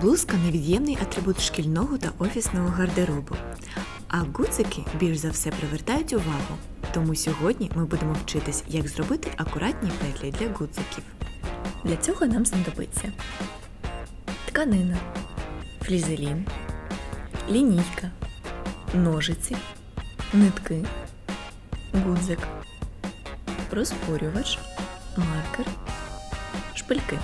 Блузка невід'ємний атрибут шкільного та офісного гардеробу. А гудзики більш за все привертають увагу. Тому сьогодні ми будемо вчитись, як зробити акуратні петлі для гудзиків. Для цього нам знадобиться тканина, флізелін, лінійка, ножиці, нитки, гудзик, розпорювач, маркер, шпильки.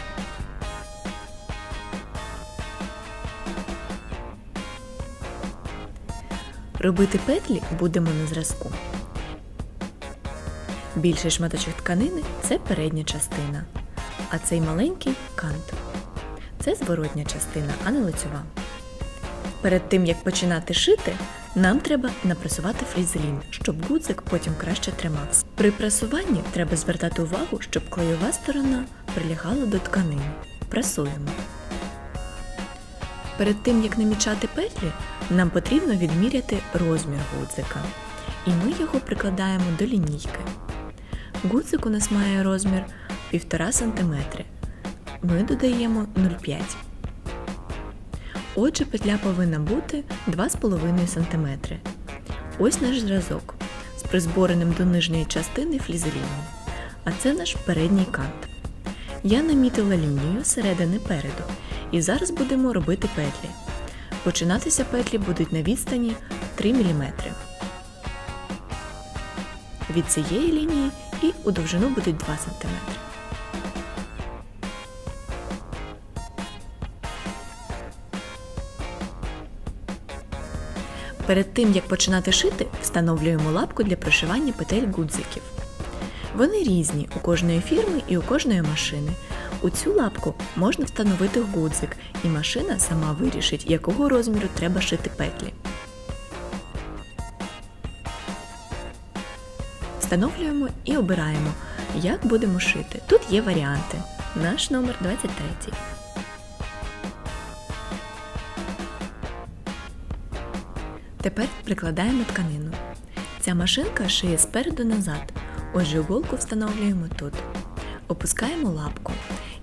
Робити петлі будемо на зразку. Більший шматочок тканини це передня частина, а цей маленький кант. Це зворотня частина, а не лицьова. Перед тим як починати шити, нам треба напресувати флізелін, щоб гудзик потім краще тримався. При пресуванні треба звертати увагу, щоб клейова сторона прилягала до тканини. Пресуємо. Перед тим як намічати петлі, нам потрібно відміряти розмір гудзика. І ми його прикладаємо до лінійки. Гудзик у нас має розмір 1,5 см. Ми додаємо 0,5 Отже, петля повинна бути 2,5 см. Ось наш зразок з призбореним до нижньої частини флізеліном. А це наш передній кант. Я намітила лінію середини переду і зараз будемо робити петлі. Починатися петлі будуть на відстані 3 мм. Від цієї лінії і у довжину будуть 2 см. Перед тим як починати шити, встановлюємо лапку для прошивання петель гудзиків. Вони різні у кожної фірми і у кожної машини. У цю лапку можна встановити гудзик, і машина сама вирішить, якого розміру треба шити петлі. Встановлюємо і обираємо, як будемо шити. Тут є варіанти. Наш номер 23. Тепер прикладаємо тканину. Ця машинка шиє спереду назад, отже голку встановлюємо тут. Опускаємо лапку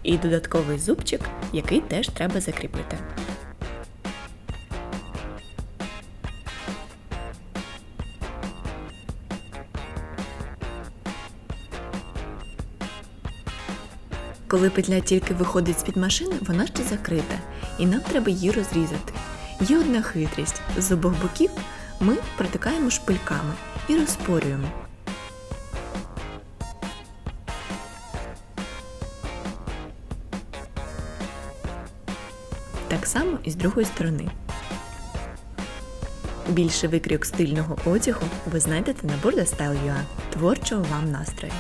і додатковий зубчик, який теж треба закріпити. Коли петля тільки виходить з-під машини, вона ще закрита, і нам треба її розрізати. Є одна хитрість: з обох боків ми протикаємо шпильками і розпорюємо. Так само і з другої сторони. Більше викрійок стильного одягу ви знайдете на BurdaStyle.ua. Творчого вам настрою!